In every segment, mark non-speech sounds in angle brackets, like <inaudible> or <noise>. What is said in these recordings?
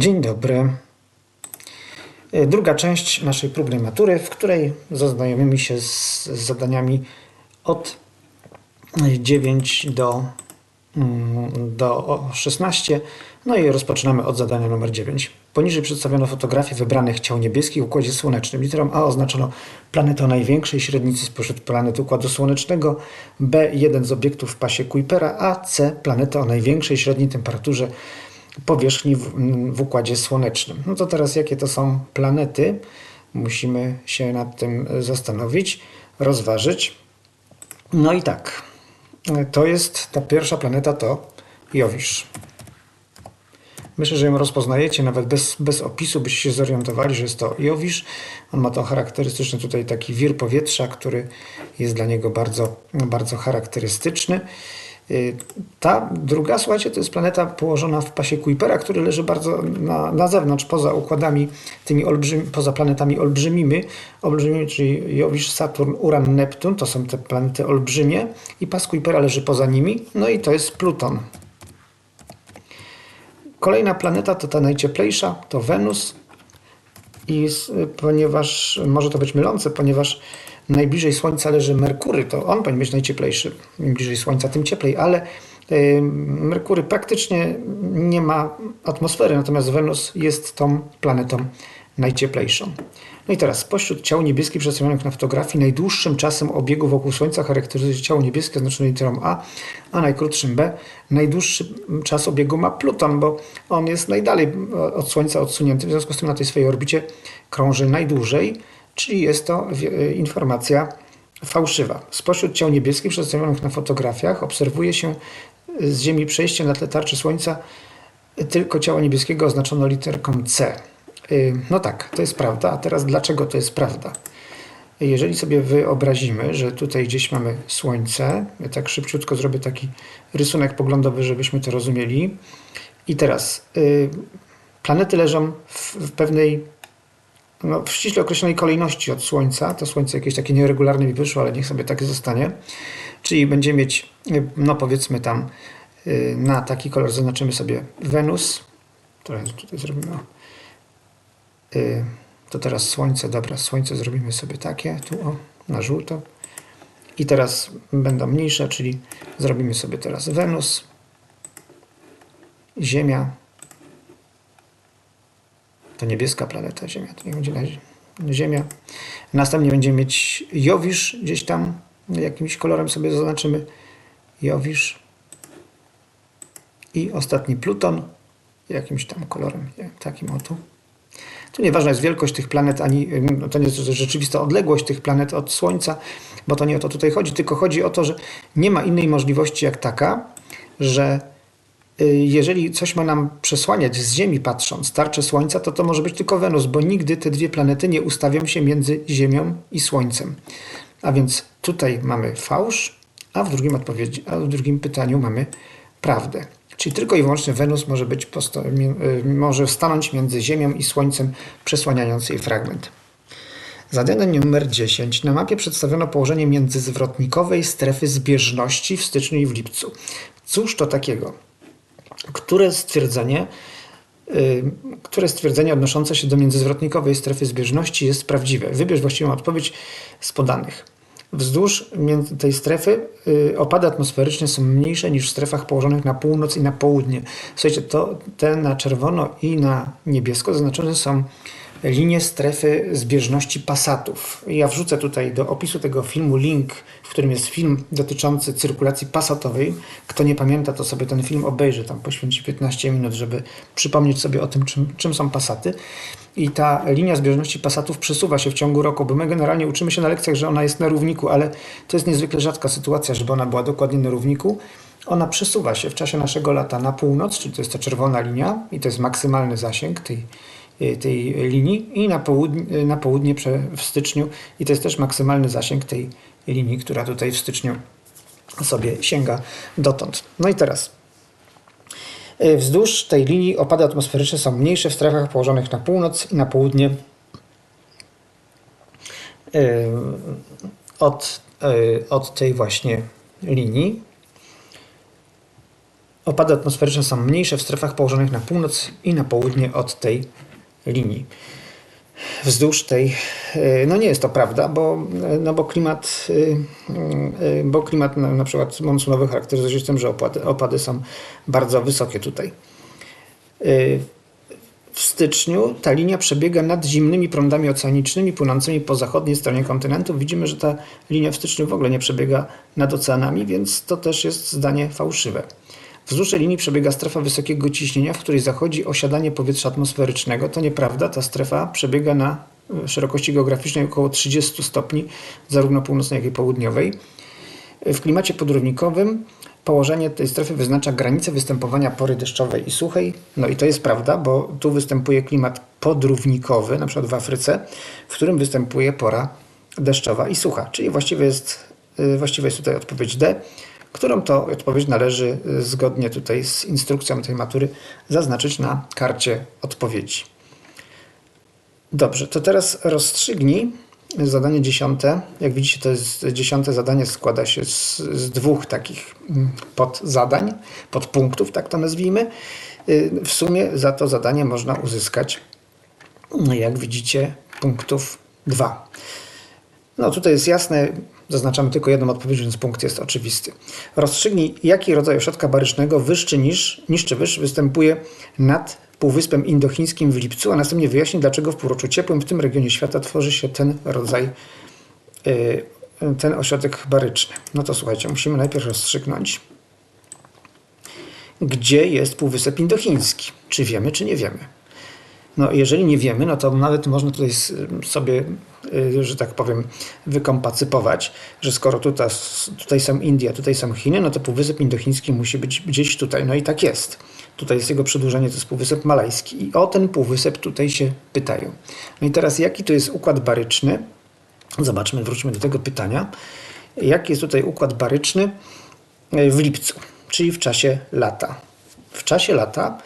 Dzień dobry. E, Druga część naszej próbnej matury, w której zaznajomimy się z zadaniami od e, 9 do, mm, do 16. No i rozpoczynamy od zadania numer 9. Poniżej przedstawiono fotografię wybranych ciał niebieskich w Układzie Słonecznym. Literą A oznaczono planetę o największej średnicy spośród planet Układu Słonecznego, B jeden z obiektów w pasie Kuipera, a C planetę o największej średniej temperaturze powierzchni w, w Układzie Słonecznym. No to teraz jakie to są planety? Musimy się nad tym zastanowić, rozważyć. No i tak, to jest ta pierwsza planeta to Jowisz. Myślę, że ją rozpoznajecie, nawet bez, bez opisu byście się zorientowali, że jest to Jowisz. On ma to charakterystyczny tutaj taki wir powietrza, który jest dla niego bardzo, bardzo charakterystyczny. Y, Ta druga, słuchajcie, to jest planeta położona w pasie Kuipera, który leży bardzo na, na zewnątrz, poza układami, tymi olbrzymi, poza planetami olbrzymimi, olbrzymimi, czyli Jowisz, Saturn, Uran, Neptun, to są te planety olbrzymie i pas Kuipera leży poza nimi, no i to jest Pluton. Kolejna planeta to ta najcieplejsza, to Wenus. I ponieważ może to być mylące, ponieważ najbliżej Słońca leży Merkury, to on powinien być najcieplejszy. Im bliżej Słońca, tym cieplej, ale y, Merkury praktycznie nie ma atmosfery, natomiast Wenus jest tą planetą najcieplejszą. No i teraz, spośród ciał niebieskich przedstawionych na fotografii, najdłuższym czasem obiegu wokół Słońca charakteryzuje się ciało niebieskie oznaczone literą A, a najkrótszym B. Najdłuższy czas obiegu ma Pluton, bo on jest najdalej od Słońca odsunięty, w związku z tym na tej swojej orbicie krąży najdłużej, czyli jest to wi- informacja fałszywa. Spośród ciał niebieskich przedstawionych na fotografiach obserwuje się z Ziemi przejście na tle tarczy Słońca tylko ciała niebieskiego oznaczono literką C. No tak, to jest prawda. A teraz dlaczego to jest prawda? Jeżeli sobie wyobrazimy, że tutaj gdzieś mamy Słońce, ja tak szybciutko zrobię taki rysunek poglądowy, żebyśmy to rozumieli. I teraz planety leżą w pewnej, no, w ściśle określonej kolejności od Słońca. To Słońce jakieś takie nieregularne mi wyszło, ale niech sobie takie zostanie. Czyli będziemy mieć, y, no powiedzmy tam, y, na taki kolor zaznaczymy sobie Wenus. Trochę tutaj zrobimy. o. Y, To teraz słońce, dobra, słońce zrobimy sobie takie, tu o, na żółto. I teraz będą mniejsze, czyli zrobimy sobie teraz Wenus, Ziemia, to niebieska planeta Ziemia, to nie będzie Ziemia. Następnie będziemy mieć Jowisz gdzieś tam, jakimś kolorem sobie zaznaczymy Jowisz. I ostatni Pluton, jakimś tam kolorem, takim oto. Tu nieważna jest wielkość tych planet, ani no to nie jest rzeczywista odległość tych planet od Słońca, bo to nie o to tutaj chodzi, tylko chodzi o to, że nie ma innej możliwości jak taka, że jeżeli coś ma nam przesłaniać z Ziemi patrząc, tarczę Słońca, to to może być tylko Wenus, bo nigdy te dwie planety nie ustawią się między Ziemią i Słońcem. A więc tutaj mamy fałsz, a w drugim, odpowiedzi, a w drugim pytaniu mamy prawdę. Czyli tylko i wyłącznie Wenus może, być y, może stanąć między Ziemią i Słońcem, przesłaniając jej fragment. Zadanie numer 10. Na mapie przedstawiono położenie międzyzwrotnikowej strefy zbieżności w styczniu i w lipcu. Cóż to takiego? Które stwierdzenie, y, które stwierdzenie odnoszące się do międzyzwrotnikowej strefy zbieżności jest prawdziwe? Wybierz właściwą odpowiedź z podanych. Wzdłuż tej strefy y, opady atmosferyczne są mniejsze niż w strefach położonych na północ i na południe. Słuchajcie, to te na czerwono i na niebiesko zaznaczone są linie strefy zbieżności pasatów. Ja wrzucę tutaj do opisu tego filmu link, w którym jest film dotyczący cyrkulacji pasatowej. Kto nie pamięta, to sobie ten film obejrzy, tam poświęci 15 minut, żeby przypomnieć sobie o tym, czym, czym są pasaty. I ta linia zbieżności pasatów przesuwa się w ciągu roku, bo my generalnie uczymy się na lekcjach, że ona jest na równiku, ale to jest niezwykle rzadka sytuacja, żeby ona była dokładnie na równiku. Ona przesuwa się w czasie naszego lata na północ, czyli to jest ta czerwona linia i to jest maksymalny zasięg tej, tej linii i na południe, na południe w styczniu i to jest też maksymalny zasięg tej linii, która tutaj w styczniu sobie sięga dotąd. No i teraz y, wzdłuż tej linii opady atmosferyczne są mniejsze w strefach położonych na północ i na południe y, od, y, od tej właśnie linii. Opady atmosferyczne są mniejsze w strefach położonych na północ i na południe od tej linii. Wzdłuż tej, e, no nie jest to prawda, bo, e, no bo klimat, e, bo klimat na, na przykład monsunowy charakteryzuje się tym, że opady, opady są bardzo wysokie tutaj. W styczniu ta linia przebiega nad zimnymi prądami oceanicznymi płynącymi po zachodniej stronie kontynentu. Widzimy, że ta linia w styczniu w ogóle nie przebiega nad oceanami, więc to też jest zdanie fałszywe. Wzdłuż linii przebiega strefa wysokiego ciśnienia, w której zachodzi osiadanie powietrza atmosferycznego. To nieprawda, ta strefa przebiega na e, szerokości geograficznej około 30 stopni, zarówno północnej, jak i południowej. W klimacie podrównikowym położenie tej strefy wyznacza granicę występowania pory deszczowej i suchej. No i to jest prawda, bo tu występuje klimat podrównikowy, na przykład w Afryce, w którym występuje pora deszczowa i sucha. Czyli właściwie jest, e, właściwie jest tutaj odpowiedź D którą to odpowiedź należy y, zgodnie tutaj z instrukcją tej matury zaznaczyć na karcie odpowiedzi. Dobrze, to teraz rozstrzygnij zadanie dziesiąte. Jak widzicie, to jest dziesiąte zadanie, składa się z, z dwóch takich mm, podzadań, podpunktów, tak to nazwijmy. Y, w sumie za to zadanie można uzyskać, jak widzicie, punktów dwa. No tutaj jest jasne, Zaznaczamy tylko jedną odpowiedź, więc punkt jest oczywisty. Rozstrzygnij, jaki rodzaj ośrodka barycznego wyższy niż, niż czy występuje nad Półwyspem Indochińskim w lipcu, a następnie wyjaśnij, dlaczego w półroczu ciepłym w tym regionie świata tworzy się ten rodzaj, yy, ten ośrodek baryczny. No to słuchajcie, musimy najpierw rozstrzygnąć, gdzie jest Półwysep Indochiński. Czy wiemy, czy nie wiemy. No, jeżeli nie wiemy, no to nawet można tutaj sobie, y, że tak powiem, wykompacypować, że skoro tutaj, tutaj są Indie, tutaj są Chiny, no to Półwysep Indochiński musi być gdzieś tutaj. No i tak jest. Tutaj jest jego przedłużenie, to jest Półwysep Malajski. I o ten Półwysep tutaj się pytają. No i teraz jaki to jest układ baryczny? Zobaczmy, wróćmy do tego pytania. Jaki jest tutaj układ baryczny w lipcu, czyli w czasie lata? W czasie lata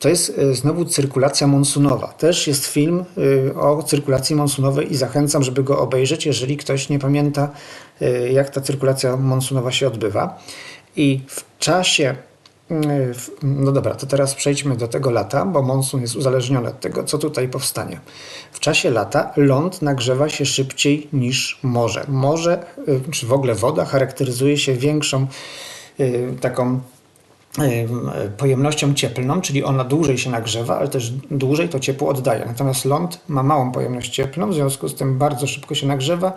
to jest e, znowu cyrkulacja monsunowa. Też jest film e, o cyrkulacji monsunowej i zachęcam, żeby go obejrzeć, jeżeli ktoś nie pamięta, e, jak ta cyrkulacja monsunowa się odbywa. I w czasie no dobra, to teraz przejdźmy do tego lata, bo monsun jest uzależniony od tego, co tutaj powstanie. W czasie lata ląd nagrzewa się szybciej niż morze. Morze, czy w ogóle woda, charakteryzuje się większą taką pojemnością cieplną, czyli ona dłużej się nagrzewa, ale też dłużej to ciepło oddaje. Natomiast ląd ma małą pojemność cieplną, w związku z tym bardzo szybko się nagrzewa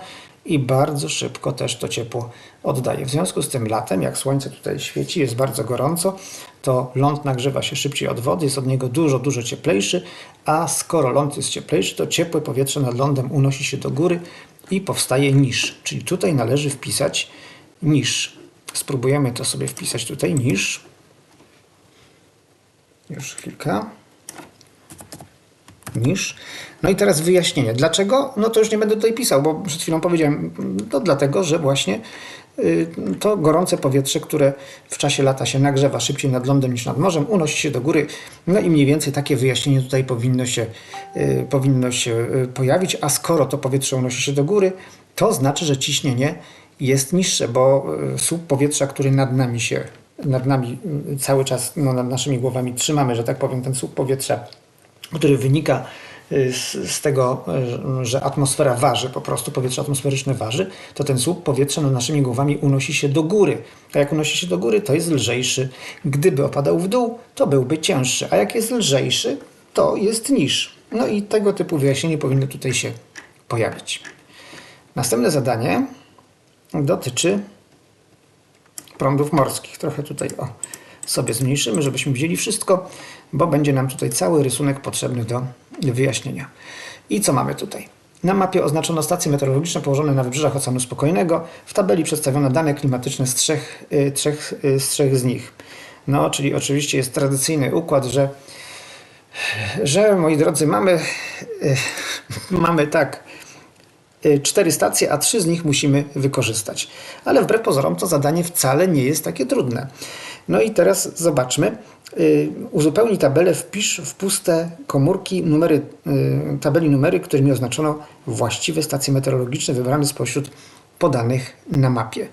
i bardzo szybko też to ciepło oddaje. W związku z tym latem, jak słońce tutaj świeci, jest bardzo gorąco, to ląd nagrzewa się szybciej od wody, jest od niego dużo, dużo cieplejszy, a skoro ląd jest cieplejszy, to ciepłe powietrze nad lądem unosi się do góry i powstaje niż. Czyli tutaj należy wpisać niż. Spróbujemy to sobie wpisać tutaj, niż. Już chwilkę. Niż. No i teraz wyjaśnienie. Dlaczego? No to już nie będę tutaj pisał, bo przed chwilą powiedziałem, to dlatego, że właśnie y, to gorące powietrze, które w czasie lata się nagrzewa szybciej nad lądem niż nad morzem, unosi się do góry. No i mniej więcej takie wyjaśnienie tutaj powinno się, y, powinno się y, pojawić. A skoro to powietrze unosi się do góry, to znaczy, że ciśnienie jest niższe, bo słup powietrza, który nad nami się nad nami mm, cały czas, no, nad naszymi głowami trzymamy, że tak powiem, ten słup powietrza, który wynika y, z, z, tego, y, że atmosfera waży, po prostu powietrze atmosferyczne waży, to ten słup powietrza nad naszymi głowami unosi się do góry. A jak unosi się do góry, to jest lżejszy. Gdyby opadał w dół, to byłby cięższy. A jak jest lżejszy, to jest niż. No i tego typu wyjaśnienie powinno tutaj się pojawić. Następne zadanie dotyczy prądów morskich. Trochę tutaj o, sobie zmniejszymy, żebyśmy widzieli wszystko, bo będzie nam tutaj cały rysunek potrzebny do wyjaśnienia. I co mamy tutaj? Na mapie oznaczono stacje meteorologiczne położone na wybrzeżach Oceanu Spokojnego. W tabeli przedstawiono dane klimatyczne z trzech, y, trzech, y, z, trzech z nich. No, czyli oczywiście jest tradycyjny układ, że, że moi drodzy, mamy, y, <laughs> mamy tak, cztery stacje, a trzy z nich musimy wykorzystać. Ale wbrew pozorom to zadanie wcale nie jest takie trudne. No i teraz zobaczmy. Y, uzupełnij tabelę, wpisz w puste komórki numery, y, tabeli numery, którymi oznaczono właściwe stacje meteorologiczne wybrane spośród podanych na mapie.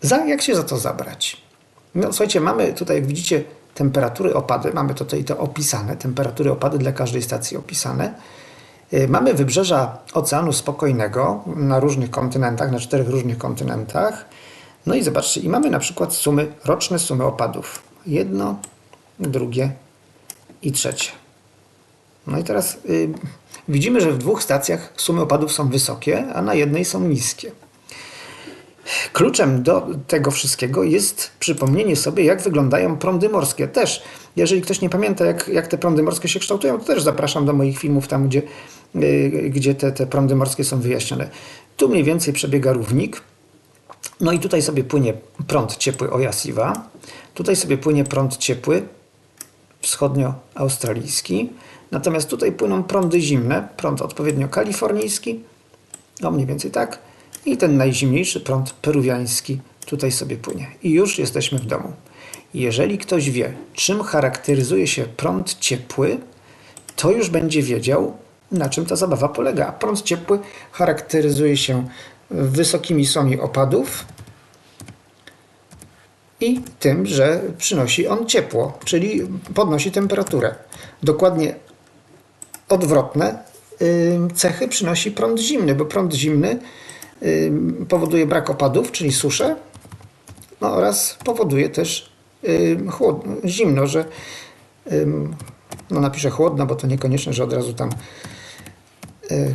Za, jak się za to zabrać? No słuchajcie, mamy tutaj, jak widzicie, temperatury opady, mamy tutaj to opisane, temperatury opady dla każdej stacji opisane. Y, Mamy wybrzeża Oceanu Spokojnego na różnych kontynentach, na czterech różnych kontynentach. No i zobaczcie, i mamy na przykład sumy, roczne sumy opadów. Jedno, drugie i trzecie. No i teraz y, widzimy, że w dwóch stacjach sumy opadów są wysokie, a na jednej są niskie. Kluczem do tego wszystkiego jest przypomnienie sobie, jak wyglądają prądy morskie. Też, jeżeli ktoś nie pamięta, jak, jak te prądy morskie się kształtują, to też zapraszam do moich filmów, tam gdzie, gdzie te, te prądy morskie są wyjaśnione. Tu mniej więcej przebiega równik. No i tutaj sobie płynie prąd ciepły Oyasiwa. Tutaj sobie płynie prąd ciepły wschodnioaustralijski. Natomiast tutaj płyną prądy zimne, prąd odpowiednio kalifornijski, no mniej więcej tak, i ten najzimniejszy prąd peruwiański tutaj sobie płynie. I już jesteśmy w domu. Jeżeli ktoś wie, czym charakteryzuje się prąd ciepły, to już będzie wiedział, na czym ta zabawa polega. Prąd ciepły charakteryzuje się wysokimi słami opadów i tym, że przynosi on ciepło, czyli podnosi temperaturę. Dokładnie odwrotne cechy przynosi prąd zimny, bo prąd zimny powoduje brak opadów, czyli suszę, no oraz powoduje też chłodno, zimno, że no napiszę chłodno, bo to niekoniecznie, że od razu tam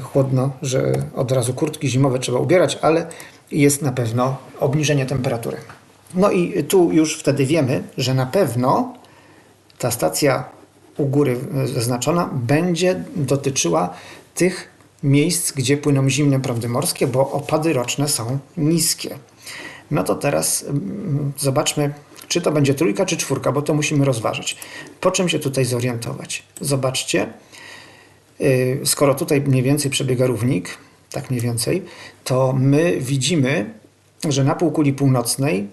chłodno, że od razu kurtki zimowe trzeba ubierać, ale jest na pewno obniżenie temperatury. No i tu już wtedy wiemy, że na pewno ta stacja u góry zaznaczona będzie dotyczyła tych miejsc, gdzie płyną zimne prądy morskie, bo opady roczne są niskie. No to teraz mm, zobaczmy, czy to będzie trójka, czy czwórka, bo to musimy rozważyć. Po czym się tutaj zorientować? Zobaczcie, skoro tutaj mniej więcej przebiega równik, tak mniej więcej, to my widzimy, że na półkuli północnej,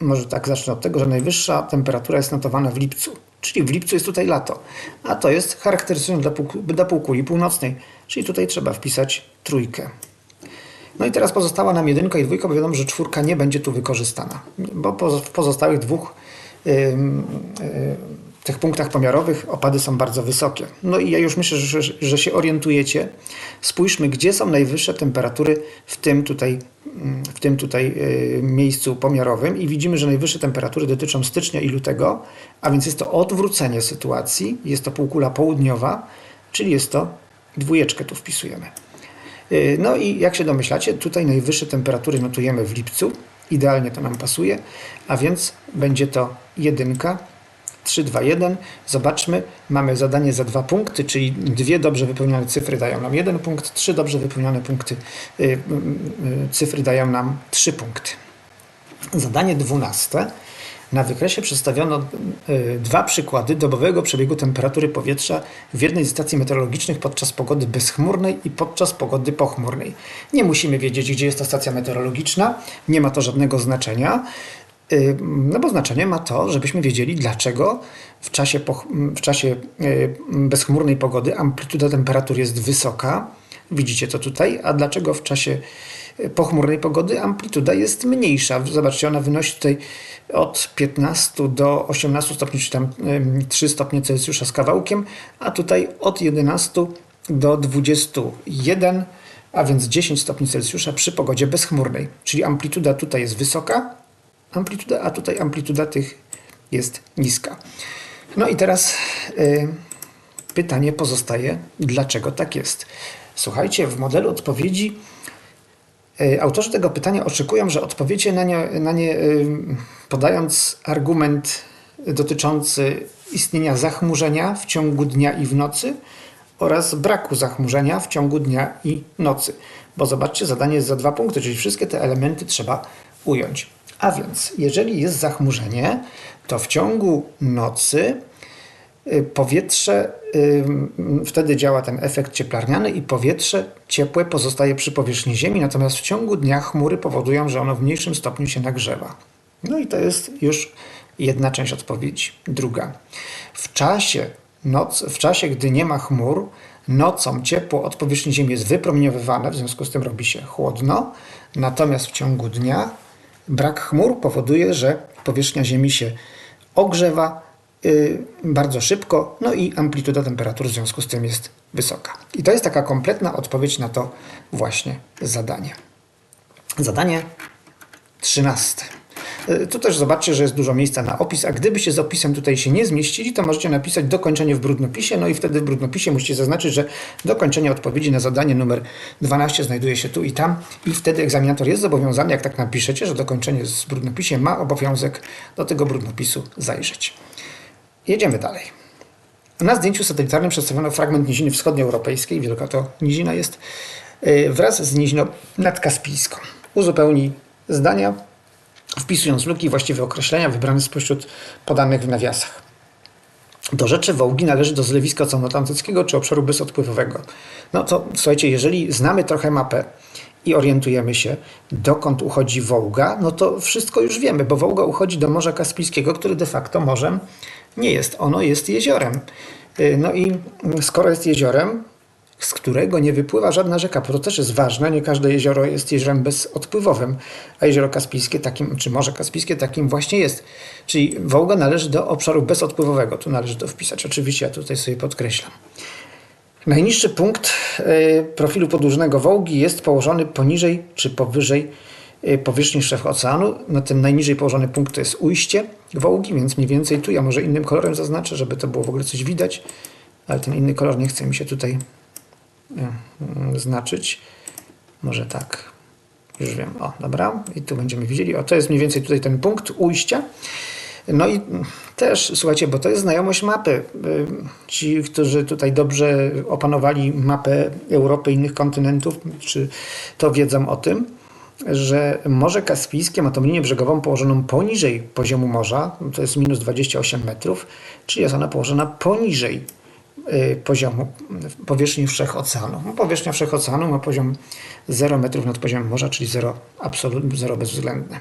może tak zacznę od tego, że najwyższa temperatura jest notowana w lipcu, czyli w lipcu jest tutaj lato, a to jest charakterystyczne dla, pół, dla półkuli północnej, czyli tutaj trzeba wpisać trójkę. No i teraz pozostała nam jedynka i dwójka, bo wiadomo, że czwórka nie będzie tu wykorzystana, bo w pozostałych dwóch yy, yy, tych punktach pomiarowych opady są bardzo wysokie. No i ja już myślę, że, że się orientujecie. Spójrzmy, gdzie są najwyższe temperatury w tym tutaj, w tym tutaj yy, miejscu pomiarowym i widzimy, że najwyższe temperatury dotyczą stycznia i lutego, a więc jest to odwrócenie sytuacji, jest to półkula południowa, czyli jest to dwójeczkę tu wpisujemy. No i jak się domyślacie, tutaj najwyższe temperatury notujemy w lipcu. Idealnie to nam pasuje, a więc będzie to jedynka, 3, 2, 1. Zobaczmy, mamy zadanie za dwa punkty, czyli dwie dobrze wypełnione cyfry dają nam jeden punkt, trzy dobrze wypełnione punkty, yy, yy, cyfry dają nam trzy punkty. Zadanie dwunaste. Na wykresie przedstawiono y, dwa przykłady dobowego przebiegu temperatury powietrza w jednej z stacji meteorologicznych podczas pogody bezchmurnej i podczas pogody pochmurnej. Nie musimy wiedzieć, gdzie jest ta stacja meteorologiczna, nie ma to żadnego znaczenia. No bo znaczenie ma to, żebyśmy wiedzieli, dlaczego w czasie, w czasie y, bezchmurnej pogody amplituda temperatur jest wysoka. Widzicie to tutaj. A dlaczego w czasie pochmurnej pogody amplituda jest mniejsza. Zobaczcie, ona wynosi tutaj od 15 do 18 stopni, czy tam 3 stopnie Celsjusza z kawałkiem, a tutaj od 11 do 21, a więc 10 stopni Celsjusza przy pogodzie bezchmurnej. Czyli amplituda tutaj jest wysoka, amplituda, a tutaj amplituda tych jest niska. No i teraz y, pytanie pozostaje, dlaczego tak jest? Słuchajcie, w modelu odpowiedzi y, autorzy tego pytania oczekują, że odpowiecie na nie, na nie y, podając argument dotyczący istnienia zachmurzenia w ciągu dnia i w nocy oraz braku zachmurzenia w ciągu dnia i nocy. Bo zobaczcie, zadanie jest za dwa punkty, czyli wszystkie te elementy trzeba ująć. A więc, jeżeli jest zachmurzenie, to w ciągu nocy powietrze, wtedy działa ten efekt cieplarniany i powietrze ciepłe pozostaje przy powierzchni Ziemi, natomiast w ciągu dnia chmury powodują, że ono w mniejszym stopniu się nagrzewa. No i to jest już jedna część odpowiedzi. Druga. W czasie, noc, w czasie, gdy nie ma chmur, nocą ciepło od powierzchni Ziemi jest wypromieniowywane, w związku z tym robi się chłodno, natomiast w ciągu dnia Brak chmur powoduje, że powierzchnia Ziemi się ogrzewa y, bardzo szybko, no i amplituda temperatur w związku z tym jest wysoka. I to jest taka kompletna odpowiedź na to właśnie zadanie. Zadanie 13. Y, Tu też zobaczcie, że jest dużo miejsca na opis, a gdybyście z opisem tutaj się nie zmieścili, to możecie napisać dokończenie w brudnopisie, no i wtedy w brudnopisie musicie zaznaczyć, że dokończenie odpowiedzi na zadanie numer 12 znajduje się tu i tam i wtedy egzaminator jest zobowiązany, jak tak napiszecie, że dokończenie z brudnopisie ma obowiązek do tego brudnopisu zajrzeć. Jedziemy dalej. Na zdjęciu satelitarnym przedstawiono fragment niziny wschodnioeuropejskiej, wielka to nizina jest, yy, wraz z niziną nadkaspijską. Uzupełnij zdania, wpisując luki i właściwe określenia wybrane spośród podanych w nawiasach. Do rzeczy Wołgi należy do zlewiska oceanoatlantyckiego czy obszaru bezodpływowego. No to słuchajcie, jeżeli znamy trochę mapę i orientujemy się, dokąd uchodzi Wołga, no to wszystko już wiemy, bo Wołga uchodzi do Morza Kaspijskiego, który de facto morzem nie jest. Ono jest jeziorem. Yy, No i skoro jest jeziorem, z którego nie wypływa żadna rzeka, bo to też jest ważne, nie każde jezioro jest jeziorem bezodpływowym, a jezioro Kaspijskie takim, czy Morze Kaspijskie takim właśnie jest. Czyli Wołga należy do obszaru bezodpływowego, tu należy to wpisać. Oczywiście ja tutaj sobie podkreślam. Najniższy punkt y, profilu podłużnego Wołgi jest położony poniżej czy powyżej y, powierzchni wszechoceanu. Na tym najniżej położony punkt to jest ujście Wołgi, więc mniej więcej tu ja może innym kolorem zaznaczę, żeby to było w ogóle coś widać, ale ten inny kolor nie chce mi się tutaj znaczyć. Może tak. Już wiem. O, dobra. I tu będziemy widzieli. O, to jest mniej więcej tutaj ten punkt ujścia. No i też, słuchajcie, bo to jest znajomość mapy. Y, Ci, którzy tutaj dobrze opanowali mapę Europy innych kontynentów, czy to wiedzą o tym, że Morze Kaspijskie ma tą linię brzegową położoną poniżej poziomu morza, to jest minus 28 metrów, czyli jest ona położona poniżej poziomu powierzchni wszechoceanu. No, Powierzchnia wszechoceanu ma poziom 0 metrów nad poziomem morza, czyli 0, absolut, 0 bezwzględne.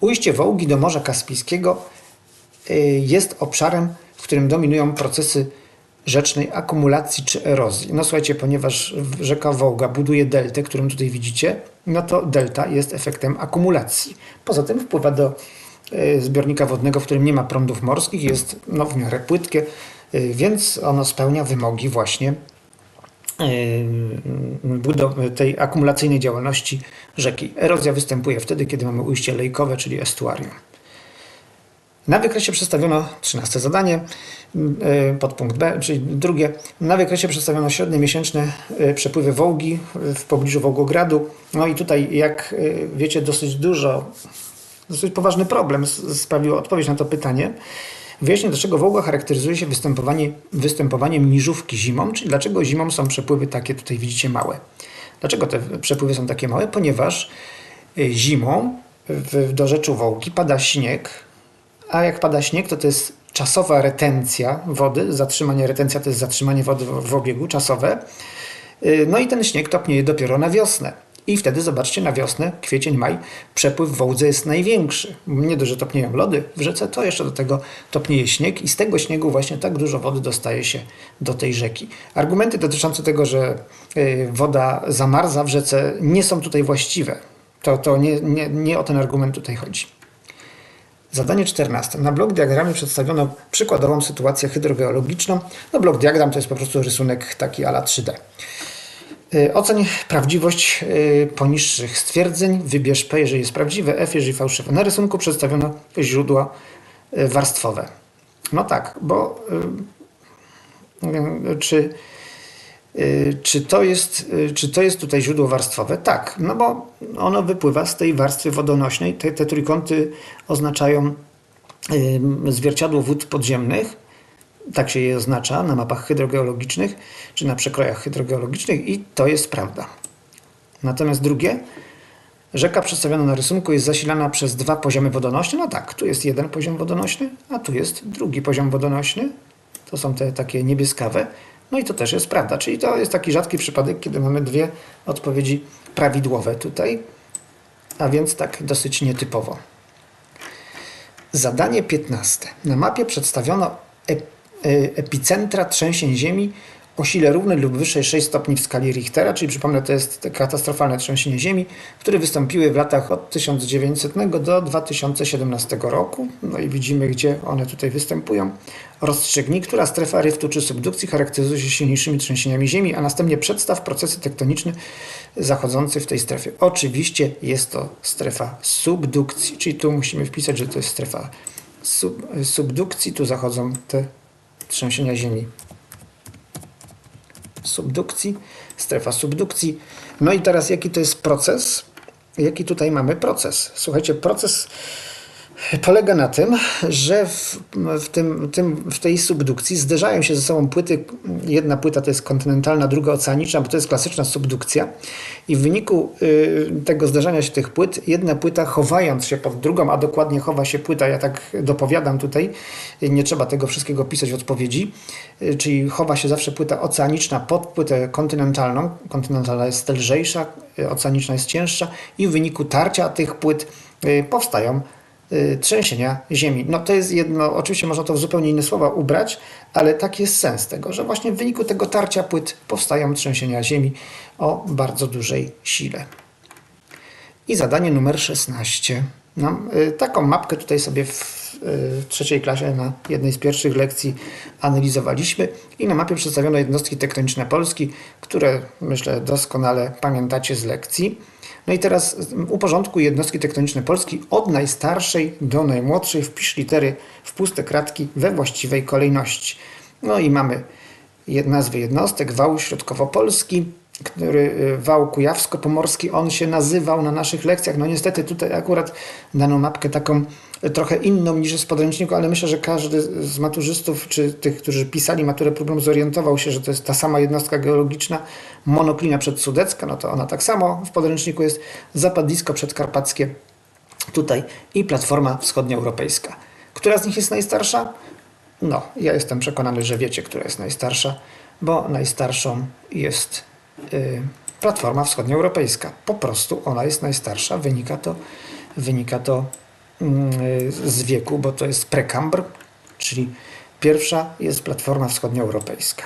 Ujście Wołgi do Morza Kaspijskiego y, jest obszarem, w którym dominują procesy rzecznej akumulacji czy erozji. No słuchajcie, ponieważ rzeka Wołga buduje deltę, którą tutaj widzicie, no to delta jest efektem akumulacji. Poza tym wpływa do y, zbiornika wodnego, w którym nie ma prądów morskich, jest no, w miarę płytkie, y, więc ono spełnia wymogi właśnie budow- tej akumulacyjnej działalności rzeki. Erozja występuje wtedy, kiedy mamy ujście lejkowe, czyli estuarium. Na wykresie przedstawiono 13 zadanie, y, podpunkt B, czyli drugie. Na wykresie przedstawiono średnie miesięczne y, przepływy Wołgi w pobliżu Wołgogradu. No i tutaj, jak y, wiecie, dosyć dużo, dosyć poważny problem s- sprawiła odpowiedź na to pytanie. Wyjaśnię, dlaczego Wołga charakteryzuje się występowanie, występowaniem niżówki zimą, czyli dlaczego zimą są przepływy takie, tutaj widzicie, małe. Dlaczego te przepływy są takie małe? Ponieważ y, zimą w, do rzeczu Wołgi pada śnieg, a jak pada śnieg, to to jest czasowa retencja wody, zatrzymanie, retencja to jest zatrzymanie wody w, w obiegu czasowe. Y, No i ten śnieg topnieje dopiero na wiosnę. I wtedy zobaczcie, na wiosnę, kwiecień, maj, przepływ w Wołdze jest największy. Nie dość, że topnieją lody w rzece, to jeszcze do tego topnieje śnieg i z tego śniegu właśnie tak dużo wody dostaje się do tej rzeki. Argumenty dotyczące tego, że y, woda zamarza w rzece nie są tutaj właściwe. To, to nie, nie, nie o ten argument tutaj chodzi. Zadanie 14. Na blok diagramie przedstawiono przykładową sytuację hydrogeologiczną. No blok diagram to jest po prostu rysunek taki ala 3D. Y, Oceń prawdziwość y, poniższych stwierdzeń. Wybierz P, jeżeli jest prawdziwe, F, jeżeli fałszywe. Na rysunku przedstawiono źródła y, warstwowe. No tak, bo czy, czy, to jest, czy to jest tutaj źródło warstwowe? Tak, no bo ono wypływa z tej warstwy wodonośnej. Te, te trójkąty oznaczają zwierciadło wód podziemnych tak się je oznacza na mapach hydrogeologicznych czy na przekrojach hydrogeologicznych i to jest prawda. Natomiast drugie, rzeka przedstawiona na rysunku jest zasilana przez dwa poziomy wodonośne. No tak, tu jest jeden poziom wodonośny, a tu jest drugi poziom wodonośny. To są te takie niebieskawe. No i to też jest prawda, czyli to jest taki rzadki przypadek, kiedy mamy dwie odpowiedzi prawidłowe tutaj, a więc tak dosyć nietypowo. Zadanie 15. Na mapie przedstawiono epicentra trzęsień ziemi o sile równej lub wyższej 6 stopni w skali Richtera, czyli przypomnę, to jest katastrofalne trzęsienie ziemi, które wystąpiły w latach od 1900 do 2017 roku. No i widzimy, gdzie one tutaj występują. Rozstrzygnij, która strefa ryftu czy subdukcji charakteryzuje się silniejszymi trzęsieniami ziemi, a następnie przedstaw procesy tektoniczne zachodzące w tej strefie. Oczywiście jest to strefa subdukcji, czyli tu musimy wpisać, że to jest strefa sub, subdukcji, tu zachodzą te trzęsienia ziemi subdukcji, strefa subdukcji. No i teraz jaki to jest proces? Jaki tutaj mamy proces? Słuchajcie, proces polega na tym, że w, w, tym, tym, w tej subdukcji zderzają się ze sobą płyty. Jedna płyta to jest kontynentalna, druga oceaniczna, bo to jest klasyczna subdukcja. I w wyniku y, tego zderzania się tych płyt, jedna płyta chowając się pod drugą, a dokładnie chowa się płyta, ja tak dopowiadam tutaj, nie trzeba tego wszystkiego pisać w odpowiedzi, y, czyli chowa się zawsze płyta oceaniczna pod płytę kontynentalną. Kontynentalna jest lżejsza, y, oceaniczna jest cięższa i w wyniku tarcia tych płyt y, powstają trzęsienia ziemi. No to jest jedno, oczywiście można to w zupełnie inne słowa ubrać, ale taki jest sens tego, że właśnie w wyniku tego tarcia płyt powstają trzęsienia ziemi o bardzo dużej sile. I zadanie numer 16. No, y, taką mapkę tutaj sobie w y, trzeciej klasie na jednej z pierwszych lekcji analizowaliśmy i na mapie przedstawiono jednostki tektoniczne Polski, które myślę doskonale pamiętacie z lekcji. No i teraz uporządkuj jednostki tektoniczne Polski od najstarszej do najmłodszej. Wpisz litery w puste kratki we właściwej kolejności. No i mamy nazwy jednostek. Wał środkowopolski, który y, wał kujawsko-pomorski, on się nazywał na naszych lekcjach. No niestety tutaj akurat dano mapkę taką trochę inną niż jest w podręczniku, ale myślę, że każdy z maturzystów, czy tych, którzy pisali maturę próbną, zorientował się, że to jest ta sama jednostka geologiczna, monoklina przedsudecka, no to ona tak samo w podręczniku jest, zapadlisko przedkarpackie tutaj i platforma wschodnioeuropejska. Która z nich jest najstarsza? No, ja jestem przekonany, że wiecie, która jest najstarsza, bo najstarszą jest y, Platforma Wschodnioeuropejska. Po prostu ona jest najstarsza, wynika to, wynika to z wieku, bo to jest prekambr, czyli pierwsza jest Platforma Wschodnioeuropejska,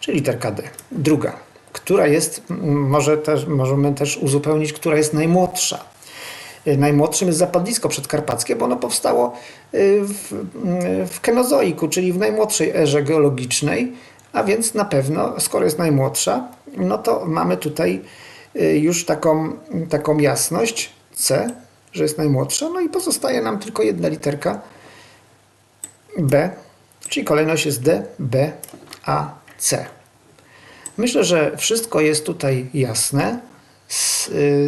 czyli literka D. Druga, która jest, m, może też, możemy też uzupełnić, która jest najmłodsza. Y, Najmłodszym jest zapadlisko przedkarpackie, bo ono powstało y, w, y, w kenozoiku, czyli w najmłodszej erze geologicznej, a więc na pewno, skoro jest najmłodsza, no to mamy tutaj y, już taką, taką jasność C, że jest najmłodsza, no i pozostaje nam tylko jedna literka B, czyli kolejność jest D, B, A, C. Myślę, że wszystko jest tutaj jasne z,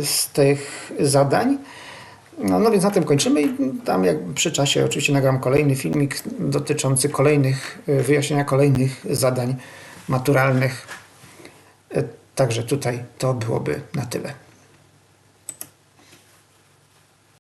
z tych zadań. No, no więc na tym kończymy i tam jak przy czasie oczywiście nagram kolejny filmik dotyczący kolejnych, y, wyjaśnienia kolejnych zadań maturalnych. Y, Także tutaj to byłoby na tyle.